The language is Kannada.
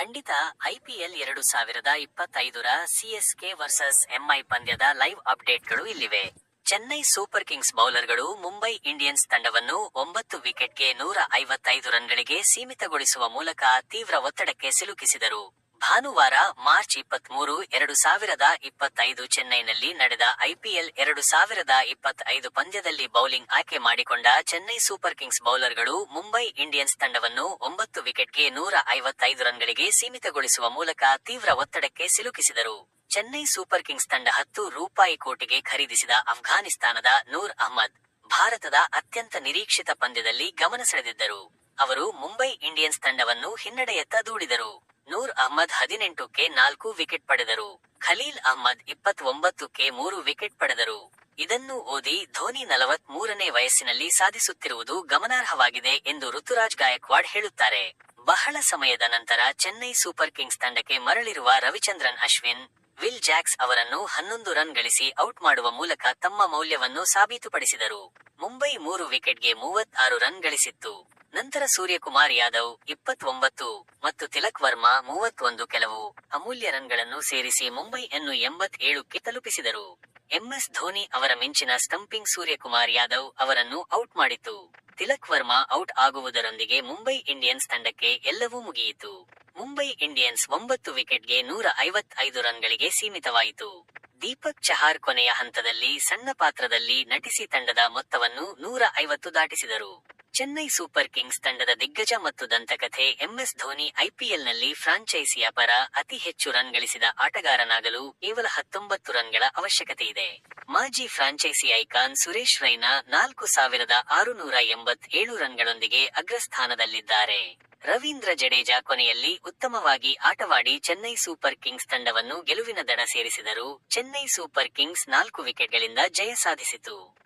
ಖಂಡಿತ ಐಪಿಎಲ್ ಎರಡು ಸಾವಿರದ ಇಪ್ಪತ್ತೈದರ ಸಿಎಸ್ಕೆ ವರ್ಸಸ್ ಎಂಐ ಪಂದ್ಯದ ಲೈವ್ ಅಪ್ಡೇಟ್ಗಳು ಇಲ್ಲಿವೆ. ಚೆನ್ನೈ ಸೂಪರ್ ಕಿಂಗ್ಸ್ ಬೌಲರ್ಗಳು ಮುಂಬೈ ಇಂಡಿಯನ್ಸ್ ತಂಡವನ್ನು ಒಂಬತ್ತು ವಿಕೆಟ್ಗೆ ನೂರ ಐವತ್ತೈದು ರನ್ಗಳಿಗೆ ಸೀಮಿತಗೊಳಿಸುವ ಮೂಲಕ ತೀವ್ರ ಒತ್ತಡಕ್ಕೆ ಸಿಲುಕಿಸಿದರು. ಭಾನುವಾರ ಮಾರ್ಚ್ ಇಪ್ಪತ್ಮೂರು, ಎರಡು ಸಾವಿರದ ಇಪ್ಪತ್ತೈದು ಚೆನ್ನೈನಲ್ಲಿ ನಡೆದ ಐಪಿಎಲ್ ಎರಡು ಸಾವಿರದ ಇಪ್ಪತ್ತೈದು ಪಂದ್ಯದಲ್ಲಿ ಬೌಲಿಂಗ್ ಆಯ್ಕೆ ಮಾಡಿಕೊಂಡ ಚೆನ್ನೈ ಸೂಪರ್ ಕಿಂಗ್ಸ್ ಬೌಲರ್ಗಳು ಮುಂಬೈ ಇಂಡಿಯನ್ಸ್ ತಂಡವನ್ನು ಒಂಬತ್ತು ವಿಕೆಟ್ಗೆ ನೂರ ಐವತ್ತೈದು ರನ್ಗಳಿಗೆ ಸೀಮಿತಗೊಳಿಸುವ ಮೂಲಕ ತೀವ್ರ ಒತ್ತಡಕ್ಕೆ ಸಿಲುಕಿಸಿದರು. ಚೆನ್ನೈ ಸೂಪರ್ ಕಿಂಗ್ಸ್ ತಂಡ ಹತ್ತು ರೂಪಾಯಿ ಕೋಟಿಗೆ ಖರೀದಿಸಿದ ಅಫ್ಘಾನಿಸ್ತಾನದ ನೂರ್ ಅಹ್ಮದ್ ಭಾರತದ ಅತ್ಯಂತ ನಿರೀಕ್ಷಿತ ಪಂದ್ಯದಲ್ಲಿ ಗಮನ ಸೆಳೆದಿದ್ದರು. ಅವರು ಮುಂಬೈ ಇಂಡಿಯನ್ಸ್ ತಂಡವನ್ನು ಹಿನ್ನಡೆಯತ್ತ ದೂಡಿದರು. ನೂರ್ ಅಹ್ಮದ್ ಹದಿನೆಂಟಕ್ಕೆ ನಾಲ್ಕು ವಿಕೆಟ್ ಪಡೆದರು. ಖಲೀಲ್ ಅಹ್ಮದ್ ಇಪ್ಪತ್ತೊಂಬತ್ತಕ್ಕೆ ಮೂರು ವಿಕೆಟ್ ಪಡೆದರು. ಇದನ್ನು ಓದಿ ಧೋನಿ ನಲವತ್ ಮೂರನೇ ವಯಸ್ಸಿನಲ್ಲಿ ಸಾಧಿಸುತ್ತಿರುವುದು ಗಮನಾರ್ಹವಾಗಿದೆ ಎಂದು ಋತುರಾಜ್ ಗಾಯಕ್ವಾಡ್ ಹೇಳುತ್ತಾರೆ. ಬಹಳ ಸಮಯದ ನಂತರ ಚೆನ್ನೈ ಸೂಪರ್ ಕಿಂಗ್ಸ್ ತಂಡಕ್ಕೆ ಮರಳಿರುವ ರವಿಚಂದ್ರನ್ ಅಶ್ವಿನ್, ವಿಲ್ ಜಾಕ್ಸ್ ಅವರನ್ನು ಹನ್ನೊಂದು ರನ್ ಗಳಿಸಿ ಔಟ್ ಮಾಡುವ ಮೂಲಕ ತಮ್ಮ ಮೌಲ್ಯವನ್ನು ಸಾಬೀತುಪಡಿಸಿದರು. ಮುಂಬೈ ಮೂರು ವಿಕೆಟ್ಗೆ ಮೂವತ್ತಾರು ರನ್ ಗಳಿಸಿತ್ತು. ನಂತರ ಸೂರ್ಯಕುಮಾರ್ ಯಾದವ್ ಇಪ್ಪತ್ತೊಂಬತ್ತು ಮತ್ತು ತಿಲಕ್ ವರ್ಮಾ ಮೂವತ್ತೊಂದು ಕೆಲವು ಅಮೂಲ್ಯ ರನ್ಗಳನ್ನು ಸೇರಿಸಿ ಮುಂಬೈಯನ್ನು ಎಂಬತ್ತೇಳುಕ್ಕೆ ತಲುಪಿಸಿದರು. ಎಂಎಸ್ ಧೋನಿ ಅವರ ಮಿಂಚಿನ ಸ್ಟಂಪಿಂಗ್ ಸೂರ್ಯಕುಮಾರ್ ಯಾದವ್ ಅವರನ್ನು ಔಟ್ ಮಾಡಿತು ತಿಲಕ್ ವರ್ಮಾ ಔಟ್ ಆಗುವುದರೊಂದಿಗೆ ಮುಂಬೈ ಇಂಡಿಯನ್ಸ್ ತಂಡಕ್ಕೆ ಎಲ್ಲವೂ ಮುಗಿಯಿತು. ಮುಂಬೈ ಇಂಡಿಯನ್ಸ್ ಒಂಬತ್ತು ವಿಕೆಟ್ಗೆ ನೂರ ಐವತ್ತೈದು ರನ್ಗಳಿಗೆ ಸೀಮಿತವಾಯಿತು. ದೀಪಕ್ ಚಹಾರ್ ಕೊನೆಯ ಹಂತದಲ್ಲಿ ಸಣ್ಣ ಪಾತ್ರದಲ್ಲಿ ನಟಿಸಿ ತಂಡದ ಮೊತ್ತವನ್ನು ನೂರ ಐವತ್ತು ದಾಟಿಸಿದರು. ಚೆನ್ನೈ ಸೂಪರ್ ಕಿಂಗ್ಸ್ ತಂಡದ ದಿಗ್ಗಜ ಮತ್ತು ದಂತಕಥೆ ಎಂಎಸ್ ಧೋನಿ ಐಪಿಎಲ್ನಲ್ಲಿ ಫ್ರಾಂಚೈಸಿಯ ಪರ ಅತಿ ಹೆಚ್ಚು ರನ್ ಗಳಿಸಿದ ಆಟಗಾರನಾಗಲು ಕೇವಲ ಹತ್ತೊಂಬತ್ತು ರನ್ಗಳ ಅವಶ್ಯಕತೆ ಇದೆ. ಮಾಜಿ ಫ್ರಾಂಚೈಸಿ ಐಕಾನ್ ಸುರೇಶ್ ರೈನಾ ನಾಲ್ಕು ಸಾವಿರದ ಆರುನೂರ ಎಂಬತ್ತೇಳು ರನ್ಗಳೊಂದಿಗೆ ಅಗ್ರಸ್ಥಾನದಲ್ಲಿದ್ದಾರೆ. ರವೀಂದ್ರ ಜಡೇಜಾ ಕೊನೆಯಲ್ಲಿ ಉತ್ತಮವಾಗಿ ಆಟವಾಡಿ ಚೆನ್ನೈ ಸೂಪರ್ ಕಿಂಗ್ಸ್ ತಂಡವನ್ನು ಗೆಲುವಿನ ದಡ ಸೇರಿಸಿದರು. ಚೆನ್ನೈ ಸೂಪರ್ ಕಿಂಗ್ಸ್ ನಾಲ್ಕು ವಿಕೆಟ್ಗಳಿಂದ ಜಯ ಸಾಧಿಸಿತು.